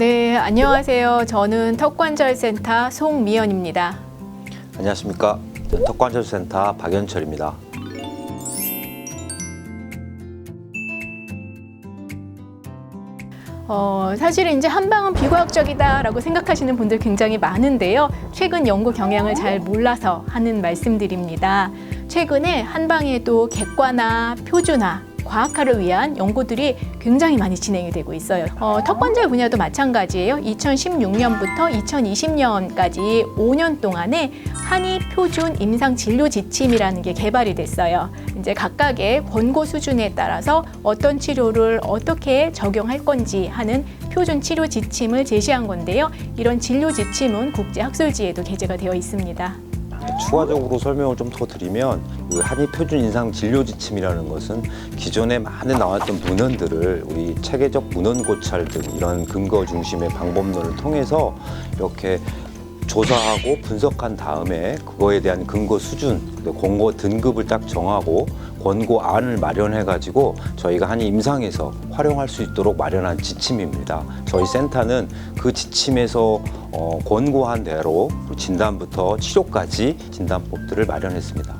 네, 안녕하세요. 저는 턱관절센터 송미연입니다. 안녕하십니까. 저는 턱관절센터 박연철입니다. 어, 사실은 이제 한방은 비과학적이다라고 생각하시는 분들 굉장히 많은데요. 최근 연구 경향을 잘 몰라서 하는 말씀드립니다. 최근에 한방에도 객관화, 표준화, 과학화를 위한 연구들이 굉장히 많이 진행이 되고 있어요. 어, 턱관절 분야도 마찬가지예요. 2016년부터 2020년까지 5년 동안에 한의 표준 임상 진료 지침이라는 게 개발이 됐어요. 이제 각각의 권고 수준에 따라서 어떤 치료를 어떻게 적용할 건지 하는 표준 치료 지침을 제시한 건데요. 이런 진료 지침은 국제 학술지에도 게재가 되어 있습니다. 추가적으로 설명을 좀 더 드리면 그 한의 표준 인상 진료 지침이라는 것은 기존에 많이 나왔던 문헌들을 우리 체계적 문헌 고찰 등 이런 근거 중심의 방법론을 통해서 이렇게 조사하고 분석한 다음에 그거에 대한 근거 수준, 권고 등급을 딱 정하고 권고안을 마련해 가지고 저희가 한의 임상에서 활용할 수 있도록 마련한 지침입니다. 저희 센터는 그 지침에서 어, 권고한 대로 진단부터 치료까지 진단법들을 마련했습니다.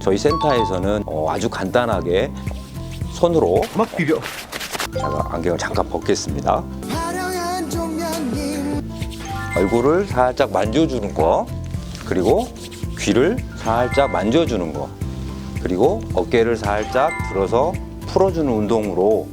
저희 센터에서는 어, 아주 간단하게 손으로 막 비벼. 제가 안경을 잠깐 벗겠습니다. 얼굴을 살짝 만져주는 거, 그리고 귀를 살짝 만져주는 거, 그리고 어깨를 살짝 들어서 풀어주는 운동으로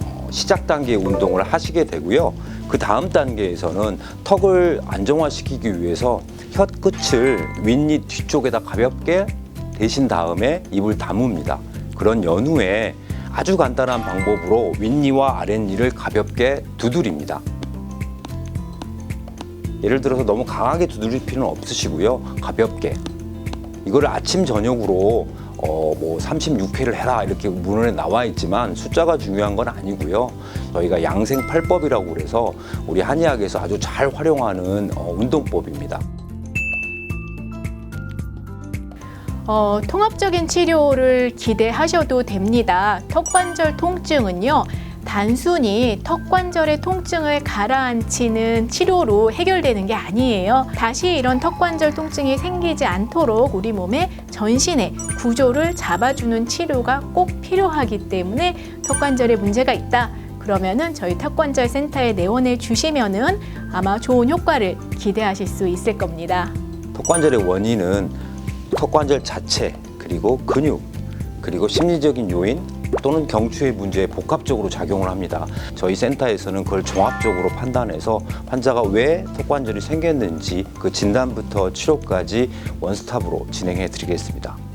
어, 시작 단계의 운동을 하시게 되고요. 그 다음 단계에서는 턱을 안정화시키기 위해서 혀 끝을 윗입 뒤쪽에다 가볍게 대신 다음에 입을 다뭅니다. 그런 연후에 아주 간단한 방법으로 윗니와 아랫니를 가볍게 두드립니다. 예를 들어서 너무 강하게 두드릴 필요는 없으시고요. 가볍게. 이거를 아침 저녁으로 어, 뭐 36회를 해라 이렇게 문헌에 나와 있지만 숫자가 중요한 건 아니고요. 저희가 양생 팔법이라고 그래서 우리 한의학에서 아주 잘 활용하는 어, 운동법입니다. 어, 통합적인 치료를 기대하셔도 됩니다. 턱관절 통증은요. 단순히 턱 관절의 통증을 가라앉히는 치료로 해결되는 게 아니에요. 다시 이런 턱 관절 통증이 생기지 않도록 우리 몸의 전신의 구조를 잡아주는 치료가 꼭 필요하기 때문에 턱 관절에 문제가 있다. 그러면은 저희 턱관절 센터에 내원해 주시면은 아마 좋은 효과를 기대하실 수 있을 겁니다. 턱관절의 원인은 턱관절 자체 그리고 근육 그리고 심리적인 요인 또는 경추의 문제에 복합적으로 작용을 합니다. 저희 센터에서는 그걸 종합적으로 판단해서 환자가 왜 턱관절이 생겼는지 그 진단부터 치료까지 원스톱으로 진행해 드리겠습니다.